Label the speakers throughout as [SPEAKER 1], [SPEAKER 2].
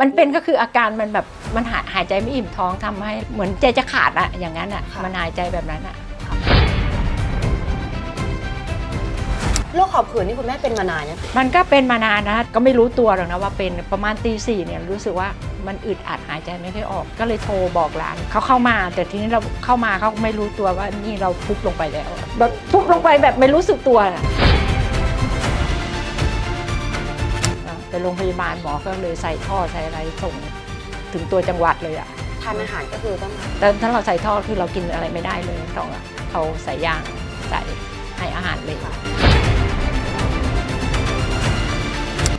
[SPEAKER 1] มันเป็นก็คืออาการมันแบบมันหายหายใจไม่อิ่มท้องทำให้เหมือนใจจะขาดอะอย่างนั้นอะ
[SPEAKER 2] ค่ะ
[SPEAKER 1] มันหายใจแบบนั้นอะ
[SPEAKER 2] โรคหอบหืดนี่คุณแม่เป็นมานานเนี่ยง
[SPEAKER 1] มันก็เป็นมานานนะก็ไม่รู้ตัวหรอกนะว่าเป็นประมาณตีสี่เนี่ยรู้สึกว่ามันอึดอัดหายใจไม่ค่อยออก ก็เลยโทรบอกร้านเขาเข้ามา แต่ทีนี้เราเข้ามาเขาไม่รู้ตัวว่านี่เราฟุบลงไปแล้วแบบฟุบลงไปแบบไม่รู้สึกตัวน่ะ ไปโรงพยาบาลหมอก็เลยใส่ท่อใส่อะไรส่งถึงตัวจังหวัดเลยอะ
[SPEAKER 2] ทานอาหารก็คือต้อง
[SPEAKER 1] แต่ถ้าเราใส่ท่อคือเรากินอะไรไม่ได้เลยต้องเอาใส่ยางใส่ให้อาหารเลย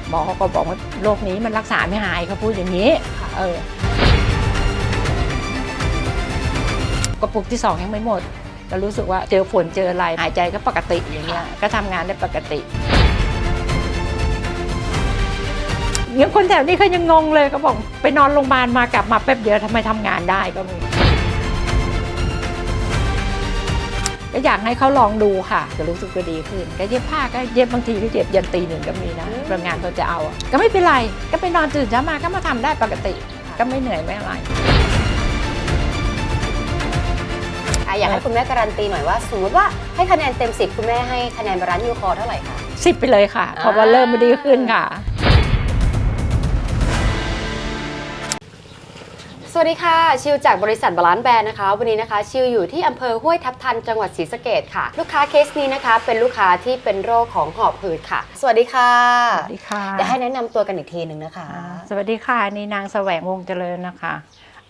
[SPEAKER 1] หมอเขาก็บอกว่าโรคนี้มันรักษาไม่หายเขาพูดอย่างนี้เออกระปุกที่สองยังไม่หมดก็รู้สึกว่าเจอฝนเจออะไรหายใจก็ปกติอย่างเงี้ยก็ทำงานได้ปกติ ยังคนแถวนี้เขายังงงเลยก็บอกไปนอนโรงพยาบาลมากลับมาแป๊บเดียวทำไมทำงานได้ก็มีก็อยากให้เขาลองดูค่ะจะรู้สึกก็ดีขึ้นก็เย็บผ้าก็เย็บบางทีก็เย็บยันตีหนึ่งก็มีนะโรงงานเขาจะเอาอะก็ไม่เป็นไรก็ไปนอนตื่นเช้ามาก็มาทำได้ปกติ ก็ไม่เหนื่อยไม่อะไร
[SPEAKER 2] อะอยากให้คุณแม่การันตีหน่อยว่าสมมติว่าให้คะแนนเต็มสิบคุณแม่ให้คะแนนบาลานซ์ยูคอร์เท่าไหร่คะ
[SPEAKER 1] สิบไปเลยค่ะเพราะว่าเริ่มมาดีขึ้นค่ะ
[SPEAKER 2] สวัสดีค่ะ ชิวจากบริษัทบาลานซ์แบรนด์นะคะ วันนี้นะคะ ชิวอยู่ที่อำเภอห้วยทับทันจังหวัดศรีสะเกดค่ะ ลูกค้าเคสนี้นะคะ เป็นลูกค้าที่เป็นโรคของหอบหืดค่ะ สวัสดีค่ะ
[SPEAKER 1] สวัสดีค่ะ
[SPEAKER 2] เดี๋ยวให้แนะนำตัวกันอีกทีหนึ่งนะคะ
[SPEAKER 1] อ่าสวัสดีค่ะนี่นางแสวงวงศ์เจริญนะคะ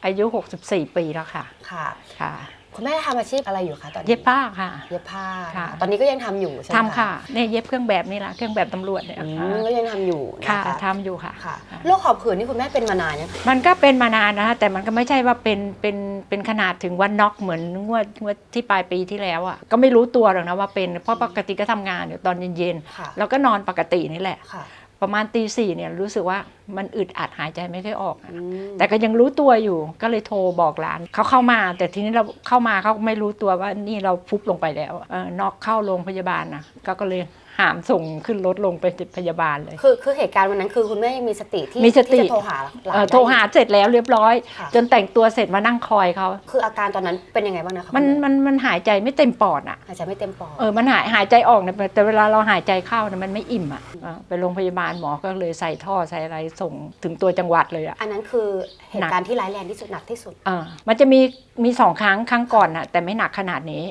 [SPEAKER 1] อายุ 64 ปีแล้วค่ะ
[SPEAKER 2] ค่ะ
[SPEAKER 1] ค่ะ
[SPEAKER 2] คุณแม่ทำอาชีพอะไรอยู่คะตอนนี้
[SPEAKER 1] เย็บผ้าค่ะ
[SPEAKER 2] เย็บผ้า
[SPEAKER 1] ค่ะ
[SPEAKER 2] ตอนนี้ก็ยังทำอยู่ใช่ไหม
[SPEAKER 1] ทำค่ะเนี่ยเย็บเครื่องแบบนี่แหละเครื่องแบบตำรวจเนี่ย
[SPEAKER 2] อื
[SPEAKER 1] ค่ะ
[SPEAKER 2] มก็ยังทำอยู่นะ
[SPEAKER 1] ค่ะ
[SPEAKER 2] คะ
[SPEAKER 1] ทำอยู่ค่ะ
[SPEAKER 2] ค่ะโรคหอบหืดนี่คุณแม่เป็นมานานเนี่ยง
[SPEAKER 1] มันก็เป็นมานานนะคะแต่มันก็ไม่ใช่ว่าเป็นเป็นเป็นขนาดถึงวันน็อกเหมือนงวดงวดที่ปลายปีที่แล้วอะก็ไม่รู้ตัวหรอกนะว่าเป็นเพราะปกติก็ทำงานอยู่ตอนเย็น
[SPEAKER 2] ค่ะ
[SPEAKER 1] ๆแล้วก็นอนปกตินี่แหละ
[SPEAKER 2] ค่ะ
[SPEAKER 1] ประมาณตีสี่เนี่ยรู้สึกว่ามันอึดอัดหายใจไม่ค่อยออกอะ
[SPEAKER 2] อืม
[SPEAKER 1] แต่ก็ยังรู้ตัวอยู่ก็เลยโทรบอกร้านเขาเข้ามา แต่ทีนี้เราเข้ามาเขาไม่รู้ตัวว่านี่เราฟุบลงไปแล้วเออนอกเข้าโรงพยาบาลนะก็ก็เลย หามส่งขึ้นรถลงไปพยาบาลเลย
[SPEAKER 2] คือคือเหตุการณ์วันนั้นคือคุณแม่ยังมีสติที่
[SPEAKER 1] มีสติ
[SPEAKER 2] ที่จะโทรหาหลาน
[SPEAKER 1] เอ่อ
[SPEAKER 2] ได้
[SPEAKER 1] โทรหาเสร็จแล้วเรียบร้อย
[SPEAKER 2] ค่ะ
[SPEAKER 1] จนแต่งตัวเสร็จมานั่งคอยเขา
[SPEAKER 2] คืออาการตอนนั้นเป็นยังไงบ้างนะคะ
[SPEAKER 1] มัน
[SPEAKER 2] คุณแมั
[SPEAKER 1] นมันหายใจไม่เต็มปอดอะ
[SPEAKER 2] หายใจไม่เต็มปอด
[SPEAKER 1] เออมันหายหายใจออกเนี่ยแต่เวลาเราหายใจเข้าเนี่ยมันไม่อิ่มอะเออไปโรงพยาบาลหมอก็เลยใส่ท่อใส่อะไรส่งถึงตัวจังหวัดเลยอะ
[SPEAKER 2] อันนั้นคือเหตุการณ์ที่ร้ายแรงที่สุดหนักที่สุด
[SPEAKER 1] เออมันจะมีมีสองครั้งครั้งก่อนน่ะแต่ไม่หนักขนาดนี้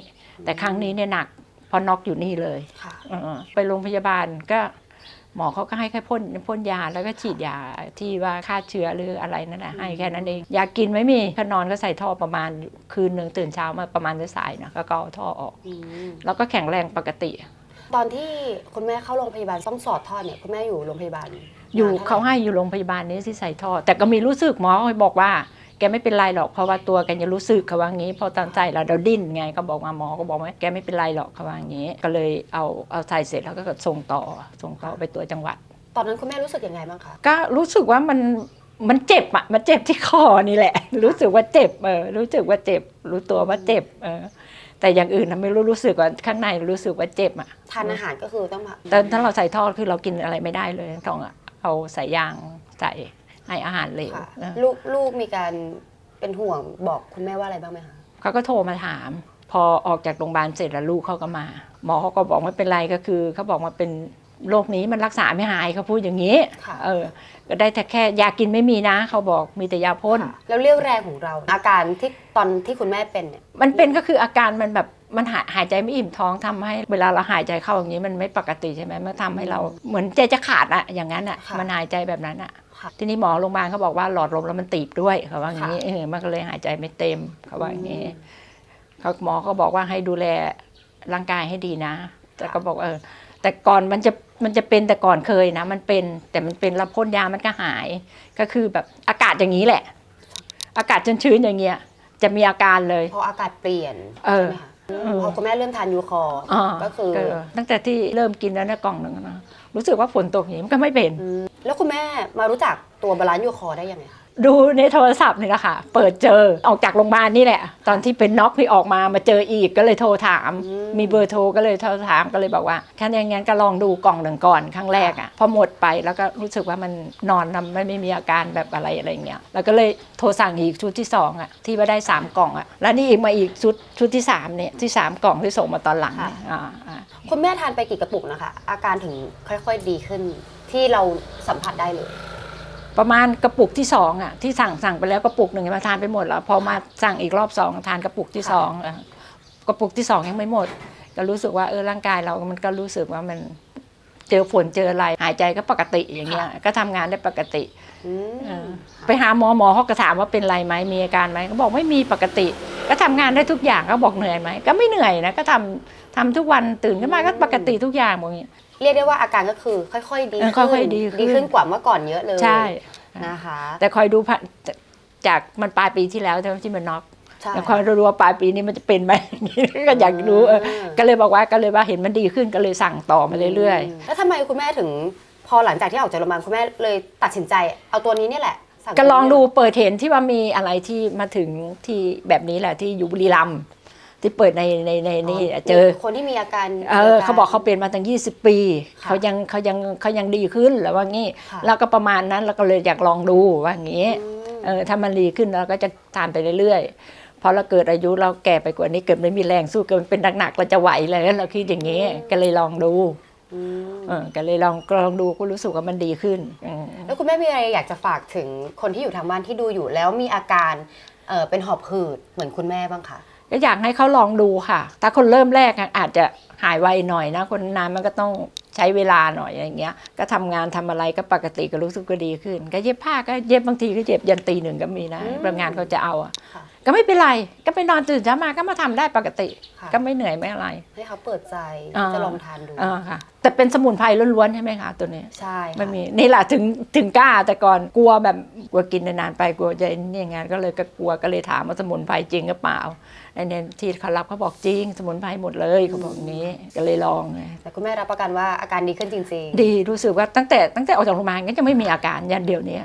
[SPEAKER 1] แต่ครั้งนี้เนี่ยหนักเพอน็อกอยู่นี่เลย
[SPEAKER 2] ค่ะ
[SPEAKER 1] เออไปโรงพยาบาลก็หมอเขาก็ให้แค่พ่นพ่นยาแล้วก็ฉีดยาที่ว่าฆ่าเชื้อหรืออะไรนั่นแหละให้แค่นั้นเองยากินไม่มีก็นอนก็ใส่ท่อประมาณคืนหนึ่งตื่นเช้ามาประมาณสายๆนะก็ก็เอาท่อออก
[SPEAKER 2] อืม
[SPEAKER 1] แล้วก็แข็งแรงปกติ
[SPEAKER 2] ตอนที่คุณแม่เข้าโรงพยาบาลต้องสอดท่อเนี่ยคุณแม่อยู่โรงพยาบาล
[SPEAKER 1] อยู่
[SPEAKER 2] นนท่
[SPEAKER 1] เขา
[SPEAKER 2] ไหร่
[SPEAKER 1] ให้อยู่โรงพยาบาลนี้ที่ใส่ท่อ แต่ก็มีรู้สึกหมอบอกว่า แกไม่เป็นไรหรอกเพราะว่าตัวแกยังรู้สึกเขาว่างี้พอตอนใส่เราเราดิ้นไงก็บอกมาหมอก็บอกว่าแกไม่เป็นไรหรอกเขาว่างี้ ก็เลยเอาเอาใส่เสร็จแล้วก็ส่งต่อส่งต่อไปตัวจังหวัด
[SPEAKER 2] ตอนนั้นคุณแม่รู้สึกยังไงบ้างคะ
[SPEAKER 1] ก็รู้สึกว่ามันมันเจ็บอะมันเจ็บที่คอนี่แหละ รู้สึกว่าเจ็บเออรู้สึกว่าเจ็บ รู้ตัวว่าเจ็บเออแต่อย่างอื่นน่ะไม่รู้รู้สึกว่าข้างในรู้สึกว่าเจ็บอะ
[SPEAKER 2] ทานอาหารก็คือต้องมา
[SPEAKER 1] แต่ถ้าเราใส่ท่อคือเรากินอะไรไม่ได้เลยต้องเอาใส่ยางใส่ ให้อาหารเหลว
[SPEAKER 2] ค่ะ
[SPEAKER 1] เออ
[SPEAKER 2] ลูกลูกมีการเป็นห่วงบอกคุณแม่ว่าอะไรบ้างไหมคะ
[SPEAKER 1] เขาก็โทรมาถาม พอออกจากโรงพยาบาลเสร็จแล้วลูกเขาก็มา หมอเขาก็บอกไม่เป็นไรก็คือเขาบอกมาเป็นโรคนี้มันรักษาไม่หายเขาพูดอย่างนี้
[SPEAKER 2] ค่ะ
[SPEAKER 1] เออ ก็ได้แต่แค่ยากินไม่มีนะ เขาบอกมีแต่ยาพ่น
[SPEAKER 2] ค่ะแล้วเรี่ยวแรงของเรา อาการที่ตอนที่คุณแม่เป็นเนี่ย
[SPEAKER 1] มันเป็นก็คืออาการมันแบบมันหายหายใจไม่อิ่มท้องทำให้เวลาเราหายใจเข้าอย่างนี้มันไม่ปกติใช่ไหมมันทำให้เราเหมือนใจจะขาดอะอย่างนั้นอะ
[SPEAKER 2] ค่ะ
[SPEAKER 1] มันหายใจแบบนั้นอะ
[SPEAKER 2] ค่ะ
[SPEAKER 1] ทีนี้หมอโรงพยาบาลเขาบอกว่าหลอดลมแล้วมันตีบด้วยเขาว่าอย่างนี้เออมันก็เลยหายใจไม่เต็มเขาว่าอย่างนี้เขาหมอก็บอกว่าให้ดูแลร่างกายให้ดีนะ แต่ก็บอกเออแต่ก่อนมันจะมันจะเป็นแต่ก่อนเคยนะ มันเป็นแต่มันเป็นแล้วพ่นยามันก็หาย ก็คือแบบอากาศอย่างนี้แหละ อากาศชื้นๆอย่างเงี้ยจะมีอาการเลย
[SPEAKER 2] พออากาศเปลี่ยน
[SPEAKER 1] เออ
[SPEAKER 2] ใช่ไหมคะ
[SPEAKER 1] เออ
[SPEAKER 2] พอคุณแม่เริ่มทานยูคอร์
[SPEAKER 1] อ่า
[SPEAKER 2] ก็คือ
[SPEAKER 1] ตั้งแต่ที่เริ่มกินแล้วเนี่ยกล่องหนึ่งนะรู้สึกว่าฝนตกอย่างนี้มันก็ไม่เป็น
[SPEAKER 2] อืม แล้วคุณแม่มารู้จักตัวบาลานซ์ยูคอร์ได้ยังไงคะ
[SPEAKER 1] ดูในโทรศัพท์นี่แหละค่ะ เปิดเจอออกจากโรงพยาบาลนี่แหละ ตอนที่เป็นน็อกนี่ออกมามาเจออีกก็เลยโทรถาม
[SPEAKER 2] อืม
[SPEAKER 1] มีเบอร์โทรก็เลยโทรถามก็เลยบอกว่าแค่อย่างงั้นก็ลองดูกล่องหนึ่งก่อนครั้งแรกอะพอหมดไปแล้วก็รู้สึกว่ามันนอนมันไม่ไม่มีอาการแบบอะไรอะไรเงี้ยแล้วก็เลยโทรสั่งอีกชุดที่สองอะที่ว่าได้สามกล่องอะแล้วนี่อีกมาอีกชุดชุดที่สามเนี่ยที่สามกล่องที่ส่งมาตอนหลังเนี่ยอ่าอ่า
[SPEAKER 2] คุณแม่ทานไปกี่กระปุกนะคะ อาการถึงค่อยๆดีขึ้น ที่เราสัมผัสได้เลย
[SPEAKER 1] ประมาณกระปุกที่สองอะที่สั่งสั่งไปแล้วกระปุกหนึ่งมาทานไปหมดแล้วพอมาสั่งอีกรอบสองทานกระปุกที่
[SPEAKER 2] ค่ะ
[SPEAKER 1] สองอะกระปุกที่สองยังไม่หมด ก็รู้สึกว่าเออร่างกายเรามันก็รู้สึกว่ามันเจอฝนเจออะไรหายใจก็ปกติอย่างเงี้ยก็ทำงานได้ปกติ
[SPEAKER 2] อืม
[SPEAKER 1] เออไปหาหมอหมอเขาก็ถามว่าเป็นไรไหมมีอาการไหมเขาบอกไม่มีปกติ ก็ทำงานได้ทุกอย่างก็บอกเหนื่อยไหมก็ไม่เหนื่อยนะก็ทำ ทำทุกวันตื่นขึ้นมาก็ปกติทุกอย่างบอกอย่างเงี้ย
[SPEAKER 2] เรียกได้ว่าอาการก็คือค่อยๆดี
[SPEAKER 1] เออ
[SPEAKER 2] ขึ้น
[SPEAKER 1] ค่อยๆดีขึ้น
[SPEAKER 2] ดีขึ้นกว่าเมื่อก่อนเยอะเลย
[SPEAKER 1] ใช่
[SPEAKER 2] นะคะ
[SPEAKER 1] แต่คอยดูผ่านจากมันปลายปีที่แล้วใช่ไหมที่มันน็อก
[SPEAKER 2] ใช่
[SPEAKER 1] แล้วคอยดูว่าปลายปีนี้มันจะเป็นไหม ก็อยากรู้เออก็เลยบอกว่าก็เลยว่าเห็นมันดีขึ้นก็เลยสั่งต่อมาเรื่อย
[SPEAKER 2] ๆ แล้วทำไมคุณแม่ถึงพอหลังจากที่ออกจากโรงพยาบาลคุณแม่เลยตัดสินใจ เอาตัวนี้เนี่ยแหละสั่
[SPEAKER 1] ๆก็ลองดูเปิดเห็นที่ว่ามีอะไรที่มาถึงที่แบบนี้แหละที่อยู่บุรีรัมย์ ที่เปิดในในในนี่เจอ
[SPEAKER 2] คนที่มีอาการ
[SPEAKER 1] เออเขาบอกเขาเป็นมาตั้ง 20 ปี
[SPEAKER 2] ค่ะ
[SPEAKER 1] เขายังเขายังเขายังดีขึ้นแล้วว่างี้
[SPEAKER 2] ค่ะ
[SPEAKER 1] แล้วก็ประมาณนั้นเราก็เลยอยากลองดูว่างี้
[SPEAKER 2] อืม
[SPEAKER 1] เออถ้ามันดีขึ้นเราก็จะทานไปเรื่อยๆพอเราเกิดอายุเราแก่ไปกว่านี้เกิดไม่มีแรงสู้เกิดเป็นหนักๆเราจะไหวเลยเราคิดอย่างนี้ก็เลยลองดู
[SPEAKER 2] อืม
[SPEAKER 1] เออก็เลยลองลองดูก็รู้สึกว่ามันดีขึ้นอืม
[SPEAKER 2] แล้วคุณแม่มีอะไรอยากจะฝากถึงคนที่อยู่ทางบ้านที่ดูอยู่แล้วมีอาการเออเป็นหอบหืดเหมือนคุณแม่บ้างคะ
[SPEAKER 1] ก็อยากให้เขาลองดูค่ะ ถ้าคนเริ่มแรกอะอาจจะหายไวหน่อยนะ คนนานมันก็ต้องใช้เวลาหน่อยอย่างเงี้ย ก็ทำงานทำอะไรก็ปกติก็รู้สึกก็ดีขึ้น ก็เย็บผ้าก็เย็บบางทีก็เย็บยันตีหนึ่งก็มีนะ
[SPEAKER 2] อืม
[SPEAKER 1] บางงานเขาจะเอาอะ
[SPEAKER 2] ค่ะ
[SPEAKER 1] ก็ไม่เป็นไร ก็ไปนอนตื่นเช้ามาก็มาทำได้ปกติ
[SPEAKER 2] ค่ะ
[SPEAKER 1] ก็ไม่เหนื่อยไม่อะไร
[SPEAKER 2] ให้เขาเปิดใจ
[SPEAKER 1] อ่า
[SPEAKER 2] จะลองทานดู
[SPEAKER 1] อ่าค่ะ แต่เป็นสมุนไพรล้วนๆใช่ไหมคะตัวนี้
[SPEAKER 2] ใช่ค่ะ
[SPEAKER 1] ไม่มีนี่แหละถึงถึงกล้าแต่ก่อนกลัวแบบกลัวกินนานๆไปกลัวจะนี่อย่างงั้นก็เลยก็กลัวก็เลยถามว่าสมุนไพรจริงหรือเปล่าไอ้เนี่ยที่เขารับเขาบอกจริง สมุนไพรหมดเลยเขาบอกอย่างนี้ก็เลยลองไง
[SPEAKER 2] แต่คุณแม่รับประกันว่าอาการดีขึ้นจริง
[SPEAKER 1] ดีรู้สึกว่าตั้งแต่ตั้งแต่ออกจากโรงพยาบาลก็จะไม่มีอาการยันเดียวเนี้ย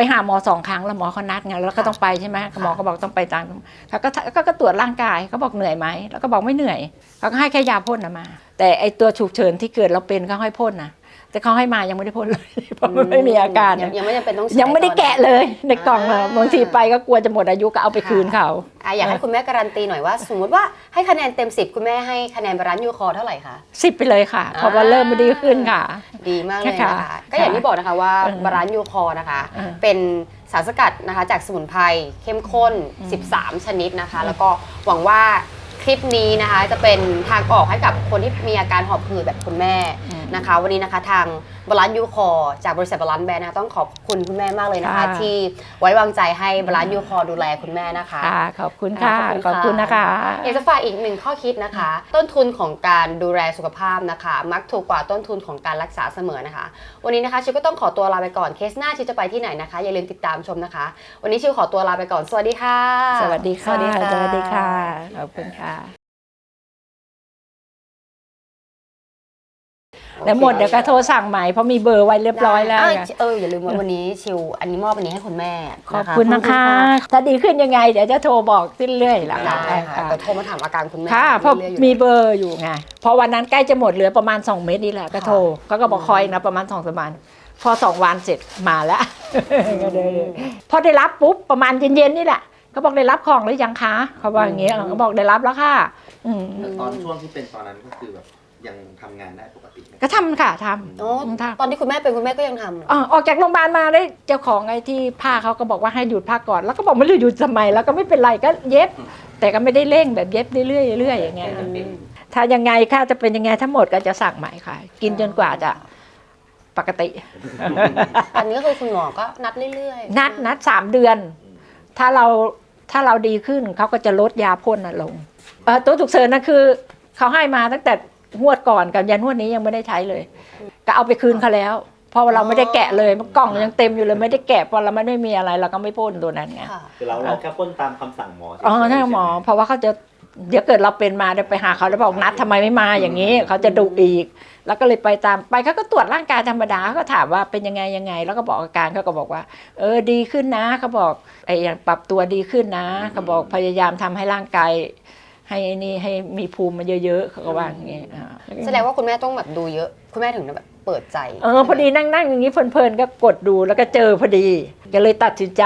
[SPEAKER 1] ไปหาหมอสองครั้งแล้วหมอเขานัดไงแล้วก็ต้องไปใช่ไหมหมอก็บอกต้องไปตามเขาก็ก็ก็ตรวจร่างกายเขาบอกเหนื่อยไหมแล้วก็บอกไม่เหนื่อยเขาก็ให้แค่ยาพ่นนะมา แต่ไอตัวฉุกเฉินที่เกิดเราเป็นเขาให้พ่นนะ แต่เขาให้มายังไม่ได้พ่นเลยเพราะมันไม่มีอาการ
[SPEAKER 2] ยั
[SPEAKER 1] นะ
[SPEAKER 2] งยังไม่จำเป็นต้องใช้
[SPEAKER 1] ยังไม่ได้
[SPEAKER 2] ตอน
[SPEAKER 1] แกะเลยในกล่องอะ
[SPEAKER 2] อ่า
[SPEAKER 1] บางทีไปก็กลัวจะหมดอายุก็เอาไปคืนเขา
[SPEAKER 2] อะอยากให้คุณแม่การันตีหน่อยว่า สมมติว่าให้คะแนนเต็ม 10 คุณแม่ให้คะแนนบาลานซ์ยูคอร์เท่าไหร่คะ
[SPEAKER 1] สิบไปเลยค่ะ เพราะว่าเริ่มมาดีขึ้นค่ะ
[SPEAKER 2] ดีมากเลยนะคะ
[SPEAKER 1] ค่ะ
[SPEAKER 2] ก็อย่างที่บอกนะคะว่า
[SPEAKER 1] เออบา
[SPEAKER 2] ลานซ์ยูคอร์นะคะ
[SPEAKER 1] เออ
[SPEAKER 2] เป็นสารสกัดนะคะจากสมุนไพรเข้มข้น13 ชนิดนะคะ แล้วก็หวังว่า คลิปนี้นะคะ จะเป็นทางออกให้กับคนที่มีอาการหอบหืดแบบคุณแม่
[SPEAKER 1] อืม
[SPEAKER 2] นะคะ วันนี้นะคะทางบาลานซ์ยูคอร์จากบริษัทบาลานซ์แบรนด์นะคะต้องขอบคุณคุณแม่มากเลยนะคะ
[SPEAKER 1] ค่ะ
[SPEAKER 2] ที่ไว้วางใจให้บาลานซ์ยูคอร์ดูแลคุณแม่นะคะ
[SPEAKER 1] ค่ะขอบคุณค่ะ
[SPEAKER 2] ข
[SPEAKER 1] ข
[SPEAKER 2] อ
[SPEAKER 1] อ
[SPEAKER 2] บบคุ
[SPEAKER 1] คุณณ
[SPEAKER 2] ค่ะ
[SPEAKER 1] นะคะ
[SPEAKER 2] อยากจะฝากอีกหนึ่งข้อคิดนะคะ ต้นทุนของการดูแลสุขภาพนะคะ มักถูกกว่าต้นทุนของการรักษาเสมอนะคะ วันนี้นะคะชิวก็ต้องขอตัวลาไปก่อนเคสหน้าชิวจะไปที่ไหนนะคะ อย่าลืมติดตามชมนะคะ วันนี้ชิวขอตัวลาไปก่อนสวัสดีค่ะ
[SPEAKER 1] สวัสดีค่ะ
[SPEAKER 2] สวัสดีค่ะ
[SPEAKER 1] สวัสดีค่ะขอบคุณค่ะ แล้วหมดเดี๋ยวก็โทรสั่งใหม่เพราะมีเบอร์ไว้เรียบร้อยแล้ว
[SPEAKER 2] ได้
[SPEAKER 1] ไง
[SPEAKER 2] เอออย่าลืมว่าวันนี้ชิวอันนี้มอบอันนี้ให้คุณแม่
[SPEAKER 1] ขอบคุณนะคะ ถ้าดีขึ้นยังไงเดี๋ยวจะโทรบอกเรื่อยๆหลัง
[SPEAKER 2] ได้ค่ะแต่โทรมาถามอาการคุณแม่
[SPEAKER 1] ค่ะเพราะ
[SPEAKER 2] เรื่อยๆอยู่
[SPEAKER 1] มีเบอร์อยู่ไงพอวันนั้นใกล้จะหมดเหลือประมาณ 2 เม็ดนี่แหละก็โทรเขาก็บอกคอยนะประมาณ2องสามวันพอสองวันเสร็จมาแล้วก็เลยพอได้รับปุ๊บประมาณเย็นๆนี่แหละเขาบอกได้รับของหรือยังคะเขาบอกอย่างเงี้ยเขาบอกได้รับแล้วค่ะอืม
[SPEAKER 3] แต่ตอนช่วงที่เป็นตอนนั้นก็คือแบบ ยังทำงานได้ปกติไหม
[SPEAKER 1] ก็ทำค่ะทำ
[SPEAKER 2] โอ้
[SPEAKER 1] ค่ะ
[SPEAKER 2] ตอนที่คุณแม่เป็นคุณแม่ก็ยังทำเหรอ
[SPEAKER 1] อ่าออกจากโรงพยาบาลมาได้เจ้าของไอ้ที่ผ้าเขาก็บอกว่าให้หยุดผ้าก่อน แล้วก็บอกไม่รู้หยุดทำไมแล้วก็ไม่เป็นไรก็เย็บแต่ก็ไม่ได้เร่งแบบเย็บเรื่อยๆเรื่อยๆอย่างเงี้ย
[SPEAKER 3] เป็นเป็น
[SPEAKER 1] ถ้ายังไงค่าจะเป็นยังไงทั้งหมดก็จะสั่งใหม่ค่ะ กินจนกว่าจะปกติ
[SPEAKER 2] อันนี้ก็คือคุณหมอก็นัดเรื่อยๆ
[SPEAKER 1] นัดนัดสามเดือน ถ้าเราถ้าเราดีขึ้นเขาก็จะลดยาพ่นน่ะลงเอ่อตัวฉุกเฉินนะคือเขาให้มาตั้งแต่ งวดก่อนกับยันงวดนี้ยังไม่ได้ใช้เลย ก็เอาไปคืนเขาแล้ว เพราะว่าเราไม่ได้แกะเลยกล่องยังเต็มอยู่เลยไม่ได้แกะเพราะเราไม่ได้มีอะไรเราก็ไม่พ่นตัวนั้นไง
[SPEAKER 2] ค่ะ
[SPEAKER 4] คือเราเราแค่พ่นตามคำสั่งหมอเฉยๆ
[SPEAKER 1] อ๋อใช่หมอ
[SPEAKER 4] ไห
[SPEAKER 1] เพราะว่าเขาจะเดี๋ยวเกิดเราเป็นมาเดี๋ยวไปหาเขาแล้วบอกนัดทำไมไม่มาอย่างนี้เขาจะดุอีก แล้วก็เลยไปตามไปเขาก็ตรวจร่างกายธรรมดาเขาก็ถามว่าเป็นยังไงยังไง แล้วก็บอกอาการเขาก็บอกว่า เออดีขึ้นนะเขาบอกไอ้อย่างปรับตัวดีขึ้นนะเขาบอกพยายามทำให้ร่างกาย ให้นี่ให้มีภูมิมันเยอะๆเขาก็ว่าอย่างเงี้ยอ่า
[SPEAKER 2] แสดงว่าคุณแม่ต้องแบบดูเยอะ คุณแม่ถึงแบบเปิดใจ
[SPEAKER 1] เออพอดีนั่งนั่งอย่างนี้เพลินๆก็กดดูแล้วก็เจอพอดีก็เลยตัดสินใจ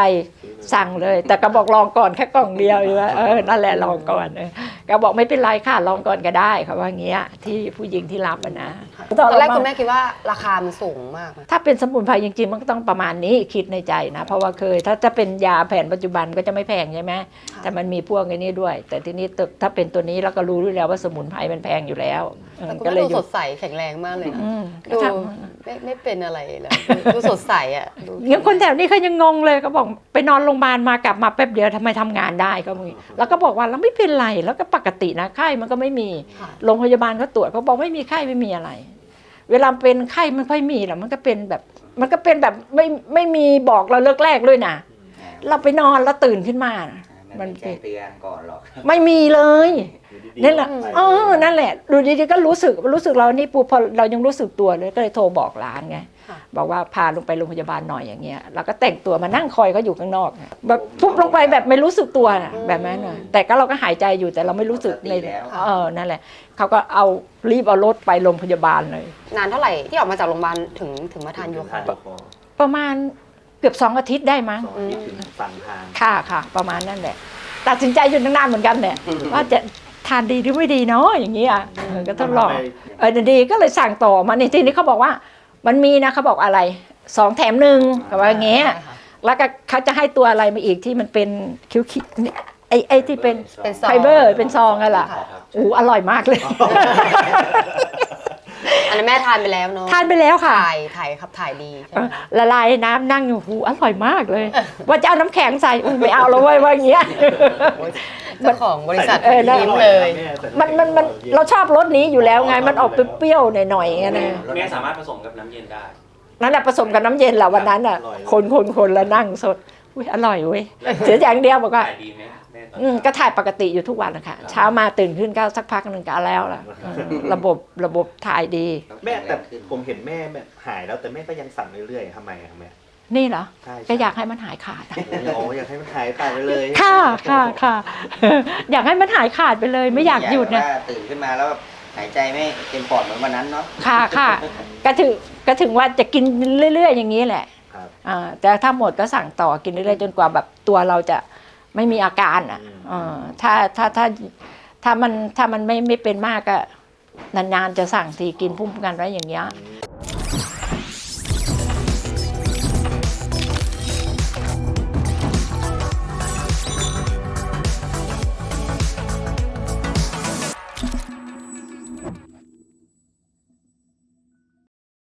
[SPEAKER 1] สั่งเลย แต่ก็บอกลองก่อนแค่กล่องเดียวอยู่ว่าเออนั่นแหละลองก่อนเออ ก็บอกไม่เป็นไรค่ะลองก่อนก็ได้เขาว่าอย่างเงี้ยที่ผู้หญิงที่รับอะนะ
[SPEAKER 2] ตอนแรกคุณแม่คิดว่าราคามันสูงมากไหม
[SPEAKER 1] ถ้าเป็นสมุนไพรจริงๆมันก็ต้องประมาณนี้คิดในใจนะ เพราะว่าเคย ถ้าจะเป็นยาแผนปัจจุบันก็จะไม่แพงใช่ไหมแต่มันมีพวกไอ้นี้ด้วย แต่ทีนี้ตึกถ้าเป็นตัวนี้เราก็รู้ด้วยแล้วว่าสมุนไพรมันแพงอยู่แล้วเออ
[SPEAKER 2] แต่คุณ
[SPEAKER 1] ก็
[SPEAKER 2] แม่
[SPEAKER 1] เลย
[SPEAKER 2] ดู
[SPEAKER 1] หยุ
[SPEAKER 2] ส
[SPEAKER 1] ด
[SPEAKER 2] ดใสแข็งแรงมากเลยนะ
[SPEAKER 1] อืม
[SPEAKER 2] ดู
[SPEAKER 1] ก็ท
[SPEAKER 2] ไม่ไม่เป็นอะไรเลยดูสดใสอะดูำ
[SPEAKER 1] ยังคนแถวนี้เขายังงงเลยเขาบอกไปนอนโรงพยาบาลมากลับมาแป๊บเดียวทำไมทำงานได้ก็มีแล้วก็บอกว่าเราไม่เป็นไรแล้วก็ปกตินะไข้มันก็ไม่มี
[SPEAKER 2] ค่ะ
[SPEAKER 1] โรงพยาบาลเขาตรวจเขาบอกไม่มีไข้ไม่มีอะไร เวลาเป็นไข้ไม่ค่อยมีหรอกมันก็เป็นแบบ มันก็เป็นแบบไม่ไม่มีบอกเราเลิกแรกด้วยนะเราไปนอนแล้วตื่นขึ้นมา
[SPEAKER 3] มั
[SPEAKER 1] มันน
[SPEAKER 3] ไม่แจ้งเตือนก่อนหรอก
[SPEAKER 1] ไม่มีเลย
[SPEAKER 4] ดีๆ
[SPEAKER 1] นั่นแหละ
[SPEAKER 4] ไป
[SPEAKER 1] เออนั่นแหละ ดูดีๆก็รู้สึกรู้สึกเรานี่ปูพอเรายังรู้สึกตัวเลยก็เลยโทรบอกร้านไง
[SPEAKER 2] ค่ะ
[SPEAKER 1] บอกว่าพาลงไปโรงพยาบาลหน่อยอย่างเงี้ยเราก็แต่งตัวมานั่งคอยเขาอยู่ข้างนอกอะแบบปุ๊บลงไปแบบไม่รู้สึกตัวน่ะแบบนั้นน่ะแต่ก็เราก็หายใจอยู่แต่เราไม่รู้สึกใน
[SPEAKER 3] ปกติแล้ว
[SPEAKER 1] เออนั่นแหละเขาก็เอารีบเอารถไปโรงพยาบาลเลย
[SPEAKER 2] นานเท่าไหร่ที่ออกมาจากโรงพยาบาลถึงถึงมาทานยู
[SPEAKER 4] ทา
[SPEAKER 2] คาน
[SPEAKER 4] ยูคอ
[SPEAKER 1] ประมาณเกือบสองอาทิตย์ได้มั้ง
[SPEAKER 4] สองอาทิตย์ถึงสั่งทาน
[SPEAKER 1] ค่ะค่ะ ประมาณนั่นแหละ ตัดสินใจอยู่ตั้งนานเหมือนกันเนี่ยว่าจะทานดีหรือไม่ดีเนาะอย่างเงี้ยเออก็ทดลองเออดีก็เลยสั่งต่อมาในที่นี้เขาบอกว่า มันมีนะเขาบอกอะไรสองแถมหนึ่งเขาว่าอย่างเงี้ย
[SPEAKER 2] ใช่ค่ะ
[SPEAKER 1] แล้วก็เขาจะให้ตัวอะไรมาอีกที่มันเป็นคิ้วคิเนี่ยไอ้ไอ้ที่เป็น
[SPEAKER 2] เป็นซอง
[SPEAKER 1] ไฟเบอร์เป็นซองอะล่ะ
[SPEAKER 2] ค่ะ
[SPEAKER 1] อู้อร่อยมากเลย
[SPEAKER 2] อันนั้นแม่ทานไปแล้วเนาะ
[SPEAKER 1] ทานไปแล้วค่ะ
[SPEAKER 2] ถ่ายถ่ายครับถ่ายดีใช่ไหมคะ
[SPEAKER 1] ละลายในน้ำนั่งอยู่หูอร่อยมากเลย ว่าจะเอาน้ำแข็งใส่อุ้ยไม่เอาแล้วเว้ยว่าอย่างเงี้ย
[SPEAKER 2] เจ้าของบริษัท
[SPEAKER 1] เออได้
[SPEAKER 2] ยิ้มเลย
[SPEAKER 1] มันมันมันเราชอบรสนี้อยู่แล้วไงมันออกเปรี้ยวๆหน่อยๆไงนะ
[SPEAKER 5] แม่สามารถผสมกับน้ำเย็นได้
[SPEAKER 1] นั่นแหละผสมกับน้ำเย็นแหละวันนั้นอะ คนคนคนแล้วนั่งสดอุ้ยอร่อยเว้ยเสียอย่างเดียวบอกว่า
[SPEAKER 5] ขายดีไหมแม่ ตอน
[SPEAKER 1] อืมก็ถ่ายปกติอยู่ทุกวันนะคะเช้ามาตื่นขึ้นก็สักพักหนึ่งก็เอาแล้วล่ะเออระบบระบบถ่ายดี
[SPEAKER 4] แม่แต่ผมเห็นแม่แบบหายแล้วแต่แม่ก็ยังสั่งเรื่อยๆทำไมอะครับแม่
[SPEAKER 1] นี่เหรอ
[SPEAKER 4] ใช่
[SPEAKER 1] ก็อยากให้มันหายขาดอะ
[SPEAKER 4] โอ้อยากให้มันหายขาดไปเลย
[SPEAKER 1] ค่ะค่ะค่ะ อยากให้มันหายขาดไปเลย ไม่อยากหยุด
[SPEAKER 3] นะ
[SPEAKER 1] นะ
[SPEAKER 3] ตื่นขึ้นมาแล้วแบบหายใจไม่เต็มปอดเหมือนวันนั้นเนาะ
[SPEAKER 1] ค่ะค่ะก็ถึงก็ถึงว่าจะกินเรื่อย ๆ อย่างนี้แหละ
[SPEAKER 4] ครับ
[SPEAKER 1] อ่าแต่ถ้าหมดก็สั่งต่อกินเรื่อยๆจนกว่าแบบตัวเราจะ ไม่มีอาการอะ
[SPEAKER 4] อืม
[SPEAKER 1] เออถ้าถ้าถ้าถ้ามันถ้ามันไม่ไม่เป็นมากก็นานๆจะสั่งทีกินพุ่มกันไว้อย่างเงี้ย